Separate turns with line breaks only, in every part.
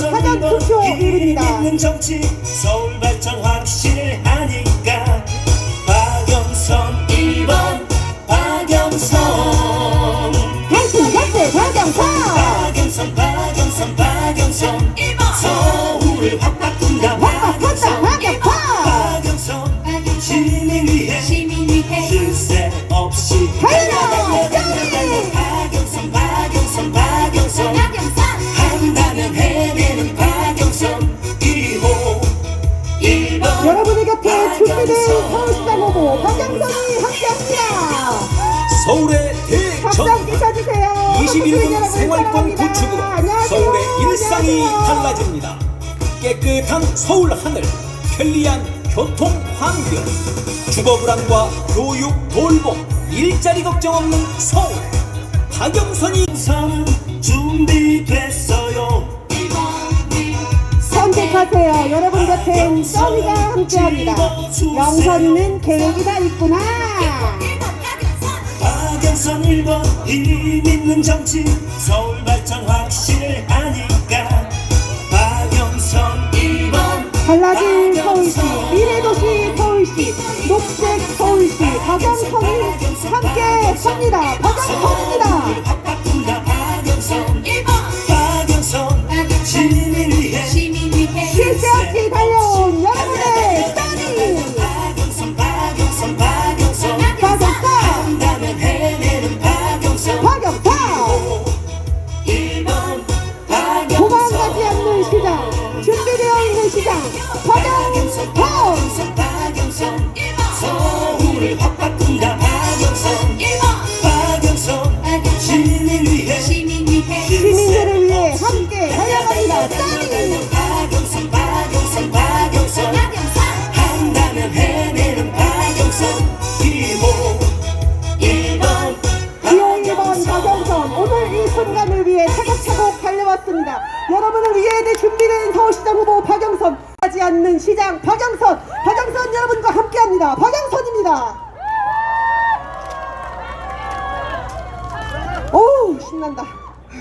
사전 투표일입니다.
있는 정치 서울 발전 확실하니까. 박영선 1번 박영선.
당신 곁에 박영선!
박영선 박영선 박영선. 1번. 서울을 확 바꾼
안녕하세요.
달라집니다. 깨끗한 서울 하늘, 편리한 교통 환경, 주거 불안과 교육 돌봄, 일자리 걱정 없는 서울. 박영선이
준비됐어요
선택하세요. 여러분 곁엔 써니가 함께합니다. 영선이는 계획이 다 있구나.
박영선 1번 힘 있는 정치 서울 발전 확실
달라질 서울시, 미래도시 서울시, 녹색 서울시, 박영선이 함께 합니다. 박영선입니다.
시민
시민들을 위해 함께 달려갑니다.
박영선 박영선 박영선
박영선
한다면 해내는 박영선 2호 1번
2호 1번 박영선 오늘 이 순간을 위해 차곡차곡 달려왔습니다. 여러분을 위해 내 준비된 서울시장 후보 박영선 하지 않는 시장 박영선 박영선 여러분과 함께합니다. 박영선입니다. 오 신난다.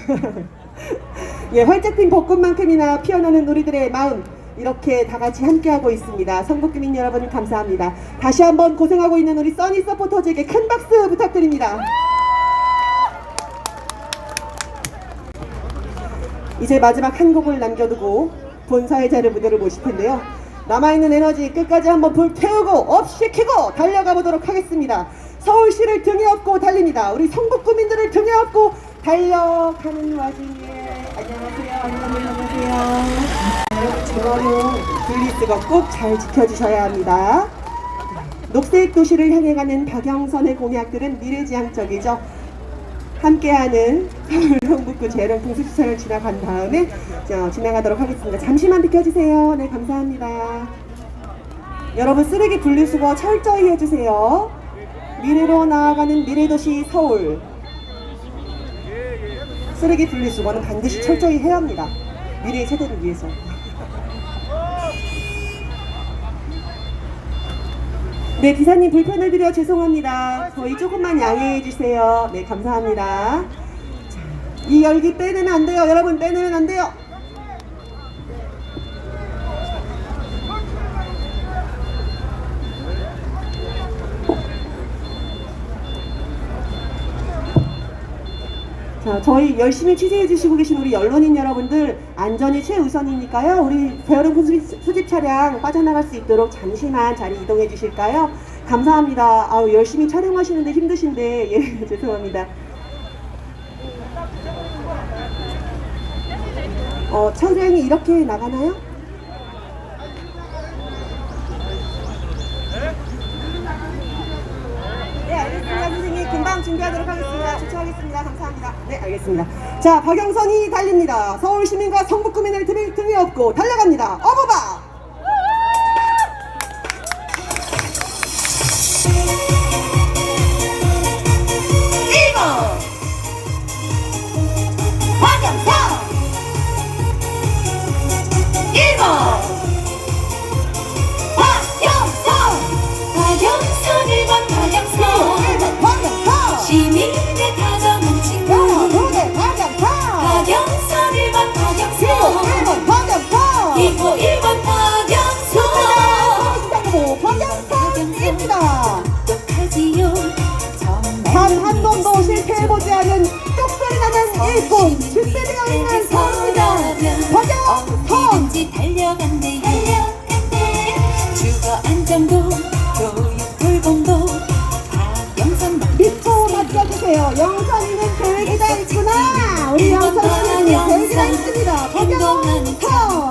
예, 활짝 핀 벚꽃만큼이나 피어나는 우리들의 마음 이렇게 다 같이 함께하고 있습니다. 선국주민 여러분 감사합니다. 다시 한번 고생하고 있는 우리 써니 서포터즈에게 큰 박수 부탁드립니다. 이제 마지막 한 곡을 남겨두고 본사회자를 무대로 모실 텐데요. 남아있는 에너지 끝까지 한번 불 태우고 없이 켜고 달려가 보도록 하겠습니다. 서울시를 등에 업고 달립니다. 우리 성북구민들을 등에 업고 달려가는 와중에 안녕하세요. 안녕하세요. 여러분 전화로 분리수거 꼭 잘 지켜주셔야 합니다. 녹색 도시를 향해 가는 박영선의 공약들은 미래지향적이죠. 함께하는 서울 성북구 재령 풍수시설을 지나간 다음에 저, 지나가도록 하겠습니다. 잠시만 비켜주세요. 네, 감사합니다. 여러분 쓰레기 분리수거 철저히 해주세요. 미래로 나아가는 미래도시 서울. 쓰레기 분리수거는 반드시 철저히 해야 합니다. 미래의 세대를 위해서. 네, 기사님 불편을 드려 죄송합니다. 저희 조금만 양해해 주세요. 네, 감사합니다. 자, 이 열기 빼내면 안 돼요. 여러분 빼내면 안 돼요. 자, 저희 열심히 취재해 주시고 계신 우리 언론인 여러분들 안전이 최우선이니까요. 우리 배여름 수집, 수집 차량 빠져나갈 수 있도록 잠시만 자리 이동해 주실까요? 감사합니다. 아우, 열심히 촬영하시는데 힘드신데 예, 죄송합니다. 어, 차량이 이렇게 나가나요? 네, 알겠습니다, 선생님. 금방 준비하도록 하겠습니다. 조치하겠습니다. 감사합니다. 네, 알겠습니다. 자, 박영선이 달립니다. 서울 시민과 성북구민을 등에 업고 달려갑니다. 어버바!
1호 즉세리가 있는 서울이다 버텨
턴 달려간대. 달려간대. 주거안정도 교육 돌봄도 다
영선
밑으로 맡겨주세요.
영선이는 계획이
다 있구나.
우리
영선이는 계획이
다
있습니다.
버텨 턴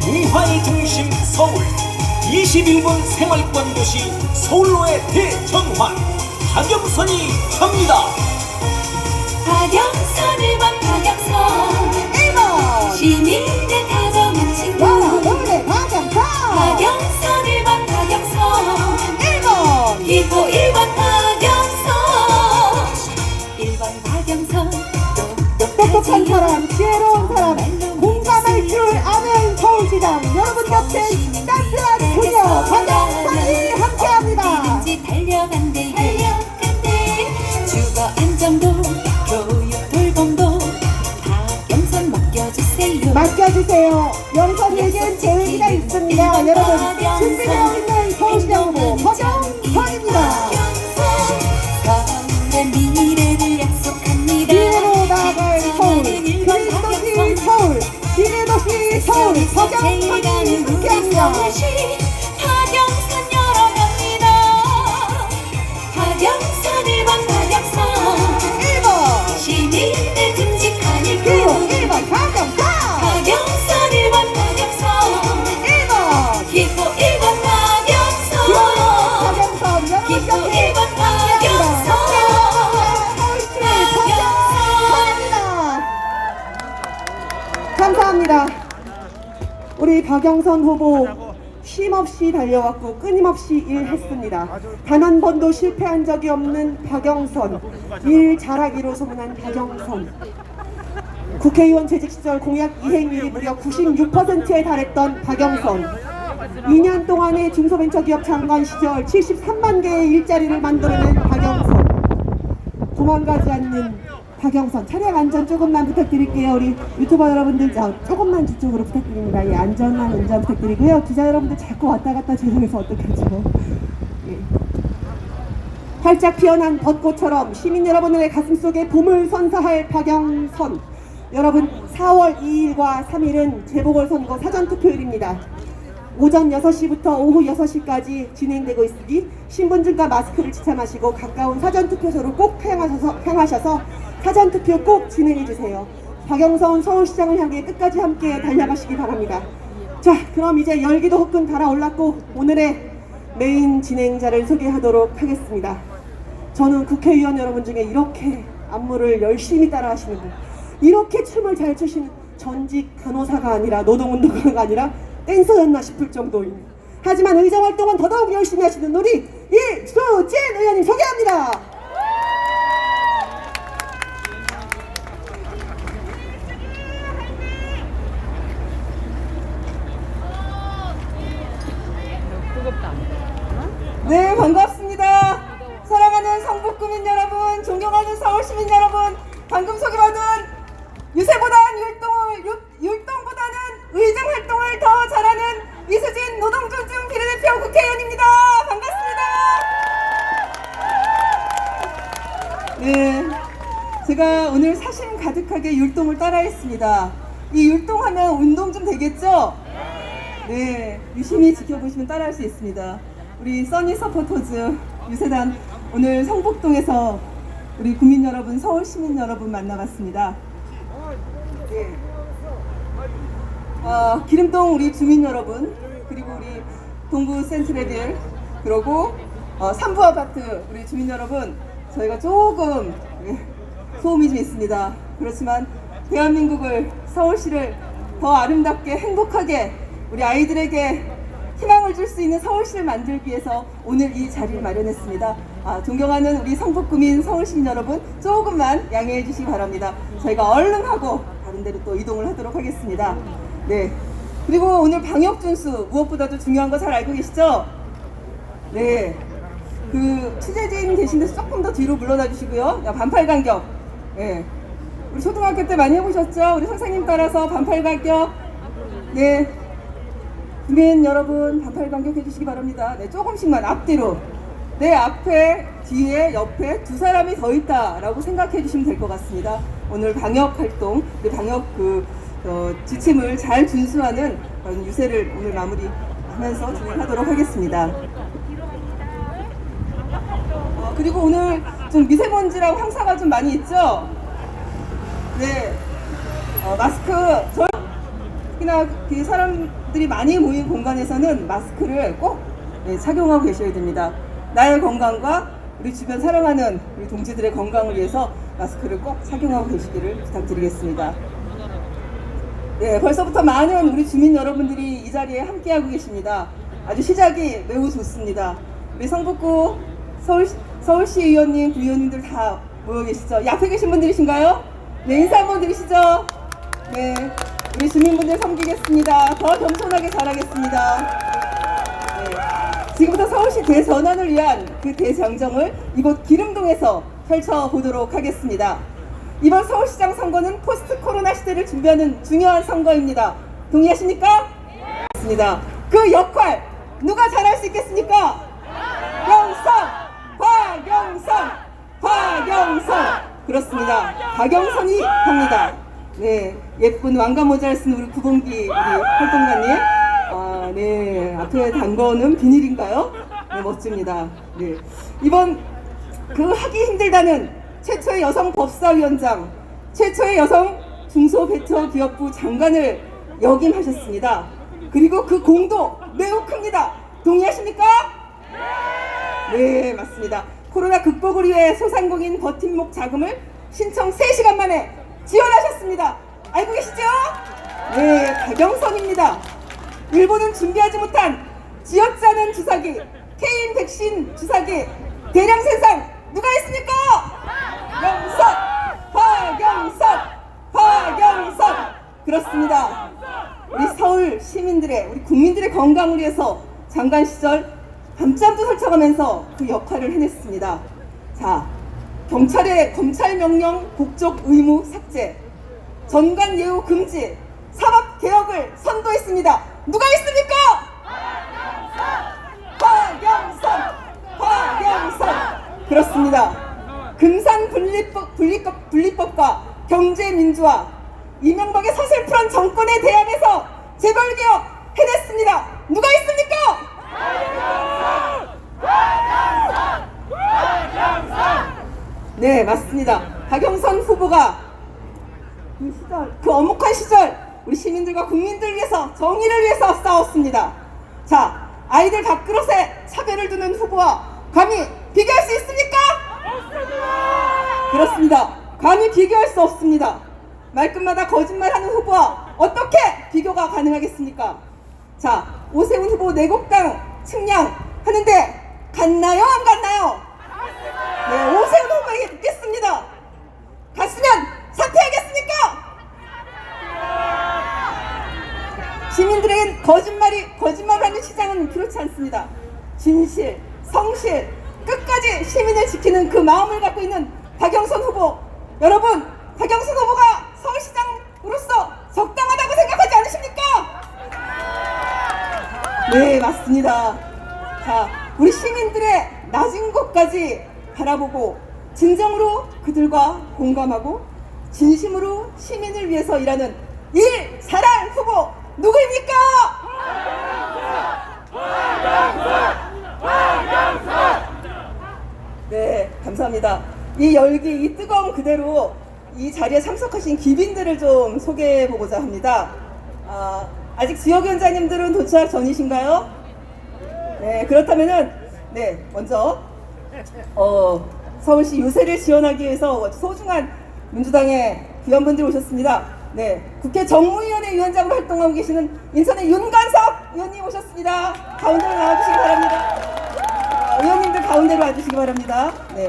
문화의 중심 서울. 21번 생활권 도시 서울로의 대전환. 박영선이 갑니다.
박영선 1번 박영선.
1번.
시민
곁에 따뜻한 그녀 박영선이 함께합니다.
달려간대 달려간대 주거 안정도 교육 돌봄도 박영선 맡겨주세요
맡겨주세요. 영선에겐 계획이가 있습니다. 여러분 함께합니다.
박영선 열어갑니다. 박영선 1번 박영선.
1번.
시민의 듬직한
기호
일꾼
1번 박영선.
박영선 1번 박영선.
1번.
기호 1번 박영선.
박영선. 여러분
기호
곁에
1번
함께합니다.
박영선.
서울시 박영선입니다. 감사합니다. 우리 박영선 후보 쉼없이 달려왔고 끊임없이 일했습니다. 단 한 번도 실패한 적이 없는 박영선, 일 잘하기로 소문난 박영선. 국회의원 재직 시절 공약 이행률이 무려 96%에 달했던 박영선. 2년 동안의 중소벤처기업 장관 시절 73만 개의 일자리를 만들어낸 박영선. 도망가지 않는 박영선. 차량 안전 조금만 부탁드릴게요. 우리 유튜버 여러분들 자, 조금만 뒤쪽으로 부탁드립니다. 예, 안전한 운전 부탁드리고요. 기자 여러분들 자꾸 왔다 갔다 죄송해서 어떡하죠. 예. 활짝 피어난 벚꽃처럼 시민 여러분의 가슴 속에 봄을 선사할 박영선. 여러분 4월 2일과 3일은 재보궐선거 사전투표일입니다. 오전 6시부터 오후 6시까지 진행되고 있으니 신분증과 마스크를 지참하시고 가까운 사전투표소로 꼭 향하셔서, 향하셔서 사전 투표 꼭 진행해 주세요. 박영선 서울시장을 향해 끝까지 함께 달려가시기 바랍니다. 자, 그럼 이제 열기도 후끈 달아올랐고 오늘의 메인 진행자를 소개하도록 하겠습니다. 저는 국회의원 여러분 중에 이렇게 안무를 열심히 따라 하시는 분, 이렇게 춤을 잘 추시는 전직 간호사가 아니라 노동운동가가 아니라 댄서였나 싶을 정도입니다. 하지만 의정 활동은 더더욱 열심히 하시는 우리 이수진 의원님 소개합니다. 네, 반갑습니다. 사랑하는 성북구민 여러분, 존경하는 서울시민 여러분, 방금 소개받은 유세보단 율동을, 율, 율동보다는 의정 활동을 더 잘하는 이수진 노동존중 비례대표 국회의원입니다. 반갑습니다. 네, 제가 오늘 사심 가득하게 율동을 따라했습니다. 이 율동하면 운동 좀 되겠죠? 네, 유심히 지켜보시면 따라할 수 있습니다. 우리 써니 서포터즈 유세단 오늘 성북동에서 우리 국민 여러분, 서울 시민 여러분 만나봤습니다. 네. 어, 기름동 우리 주민 여러분, 그리고 우리 동구 센트레빌, 그리고 어, 삼부 아파트 우리 주민 여러분, 저희가 조금 예, 소음이 좀 있습니다. 그렇지만 대한민국을 서울시를 더 아름답게 행복하게 우리 아이들에게 희망을 줄 수 있는 서울시를 만들기 위해서 오늘 이 자리를 마련했습니다. 아, 존경하는 우리 성북구민 서울시민 여러분 조금만 양해해 주시기 바랍니다. 저희가 얼른 하고 다른 데로 또 이동을 하도록 하겠습니다. 네. 그리고 오늘 방역 준수 무엇보다도 중요한 거 잘 알고 계시죠? 네.
그 취재진 계신 데서 조금 더 뒤로 물러나 주시고요. 야, 반팔 간격. 예. 우리 초등학교 때 많이 해보셨죠? 우리 선생님 따라서 반팔 간격. 네. 국민 여러분 반팔 간격 해 주시기 바랍니다. 네, 조금씩만 앞뒤로. 내 앞에, 뒤에, 옆에 두 사람이 더 있다라고 생각해 주시면 될 것 같습니다. 오늘 방역 활동, 그 방역 그 어, 지침을 잘 준수하는 그런 유세를 오늘 마무리하면서 진행하도록 하겠습니다. 어, 그리고 오늘 좀 미세먼지랑 황사가 좀 많이 있죠? 네. 어, 마스크, 저, 특히나 그 사람들이 많이 모인 공간에서는 마스크를 꼭 네, 착용하고 계셔야 됩니다. 나의 건강과 우리 주변 사랑하는 우리 동지들의 건강을 위해서 마스크를 꼭 착용하고 계시기를 부탁드리겠습니다. 네, 벌써부터 많은 우리 주민 여러분들이 이 자리에 함께하고 계십니다. 아주 시작이 매우 좋습니다. 우리 성북구 서울, 서울시 의원님, 부의원님들 다 모여 계시죠? 이 앞에 계신 분들이신가요? 네, 인사 한번 드리시죠. 네, 우리 주민분들 섬기겠습니다. 더 겸손하게 잘하겠습니다. 네, 지금부터 서울시 대전환을 위한 그 대장정을 이곳 기름동에서 펼쳐보도록 하겠습니다. 이번 서울시장 선거는 포스트 코로나 시대를 준비하는 중요한 선거입니다. 동의하십니까? 맞습니다. 그 역할 누가 잘할 수 있겠습니까? 영선, 박영선, 박영선. 그렇습니다. 박영선이 합니다. 네, 예쁜 왕가 모자를 쓴 우리 구봉기 우리 활동가님. 아, 네, 앞에 단 거는 비닐인가요? 네, 멋집니다. 네, 이번 그 하기 힘들다는 최초의 여성 법사위원장, 최초의 여성 중소벤처기업부 장관을 역임하셨습니다. 그리고 그 공도 매우 큽니다. 동의하십니까? 네, 맞습니다. 코로나 극복을 위해 소상공인 버팀목 자금을 신청 3시간 만에 지원하셨습니다. 알고 계시죠? 네, 박영선입니다. 일본은 준비하지 못한 지역자는 주사기, 케인 백신 주사기 대량 생산 누가 했습니까? 영선, 박영선, 박영선. 그렇습니다. 우리 서울 시민들의, 우리 국민들의 건강을 위해서 장관 시절 밤잠도 설쳐가면서 그 역할을 해냈습니다. 자, 경찰의 검찰 명령 국적 의무 삭제, 전관 예우 금지, 사법 개혁을 선도했습니다. 누가 했습니까? 박영선! 박영선! 그렇습니다. 금산 분리법, 분리법, 분리법과 경제 민주화, 이명박의 서슬프한 정권에 대항해서 재벌 개혁 해냈습니다. 누가 했습니까? 네, 맞습니다. 박영선 후보가 그 시절, 그 엄혹한 시절 우리 시민들과 국민들 위해서 정의를 위해서 싸웠습니다. 자, 아이들 밥그릇에 차별을 두는 후보와 감히 비교할 수 있습니까? 그렇습니다. 감히 비교할 수 없습니다. 말끝마다 거짓말하는 후보와 어떻게 비교가 가능하겠습니까? 자, 오세훈 후보 내곡당 측량 하는데 갔나요? 안 갔나요? 네, 오세훈 묻겠습니다. 갔으면 사퇴하겠습니까? 시민들에겐 거짓말이 거짓말하는 시장은 그렇지 않습니다. 진실, 성실, 끝까지 시민을 지키는 그 마음을 갖고 있는 박영선 후보. 여러분, 박영선 후보가 서울시장으로서 적당하다고 생각하지 않으십니까? 네, 맞습니다. 자, 우리 시민들의 낮은 곳까지 바라보고 진정으로 그들과 공감하고 진심으로 시민을 위해서 일하는 일 사랑 후보 누구입니까? 네, 감사합니다. 이 열기, 이 뜨거움 그대로 이 자리에 참석하신 귀빈들을 좀 소개해 보고자 합니다. 아, 아직 지역 위원장님들은 도착 전이신가요? 네, 그렇다면은 네, 먼저 어, 서울시 유세를 지원하기 위해서 소중한 민주당의 위원분들이 오셨습니다. 네, 국회 정무위원회 위원장으로 활동하고 계시는 인천의 윤관석 의원님 오셨습니다. 가운데로 나와주시기 바랍니다. 아, 의원님들 가운데로 와주시기 바랍니다. 네.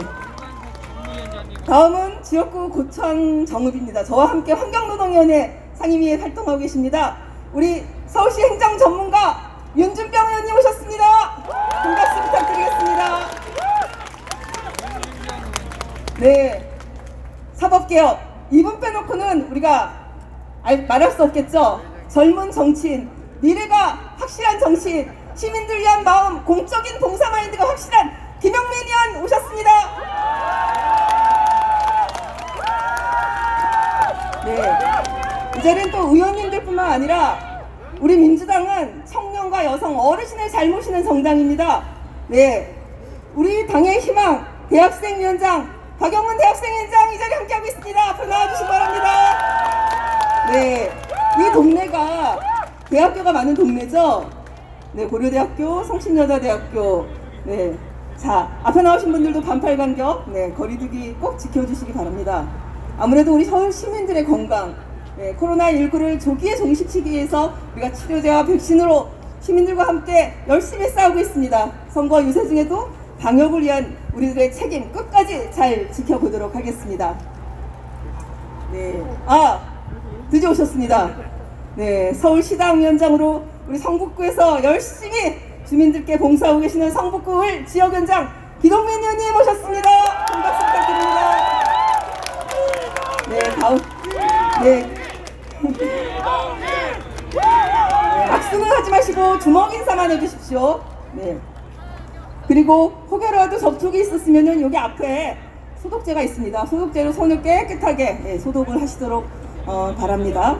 다음은 지역구 고창 정읍입니다. 저와 함께 환경노동위원회 상임위에 활동하고 계십니다. 우리 서울시 행정 전문가 윤준병 의원님 오셨습니다. 네. 사법개혁. 이분 빼놓고는 우리가 알- 말할 수 없겠죠. 젊은 정치인, 미래가 확실한 정치인, 시민들 위한 마음, 공적인 봉사 마인드가 확실한 김영민 의원 오셨습니다. 네. 이제는 또 의원님들뿐만 아니라 우리 민주당은 청년과 여성, 어르신을 잘 모시는 정당입니다. 네. 우리 당의 희망, 대학생 위원장, 박영훈 대학생위원장 이 자리에 함께하고 있습니다. 앞으로 나와주시기 바랍니다. 네. 이 동네가 대학교가 많은 동네죠? 네, 고려대학교, 성신여자대학교. 네. 자, 앞에 나오신 분들도 반팔 간격, 네, 거리두기 꼭 지켜주시기 바랍니다. 아무래도 우리 서울 시민들의 건강, 네, 코로나 19를 조기에 종식시키기 위해서 우리가 치료제와 백신으로 시민들과 함께 열심히 싸우고 있습니다. 선거 유세 중에도 방역을 위한 우리들의 책임 끝까지 잘 지켜보도록 하겠습니다. 네. 아, 드디어 오셨습니다. 네, 서울시당 위원장으로 우리 성북구에서 열심히 주민들께 봉사하고 계시는 성북구을 지역위원장 기동민 의원님 모셨습니다. 큰 박수 부탁드립니다. 네, 다음. 네. 네, 악수는 하지 마시고 주먹 인사만 해주십시오. 네. 그리고 혹여라도 접촉이 있었으면은 여기 앞에 소독제가 있습니다. 소독제로 손을 깨끗하게 예, 소독을 하시도록 어, 바랍니다.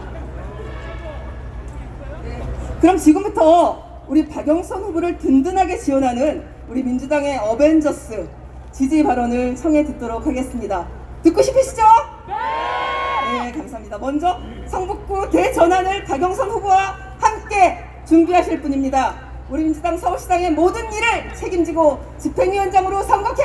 네, 그럼 지금부터 우리 박영선 후보를 든든하게 지원하는 우리 민주당의 어벤져스 지지 발언을 청해 듣도록 하겠습니다. 듣고 싶으시죠? 네, 감사합니다. 먼저 성북구 대전환을 박영선 후보와 함께 준비하실 분입니다. 우리 민주당 서울시당의 모든 일을 책임지고 집행위원장으로 선거 캠프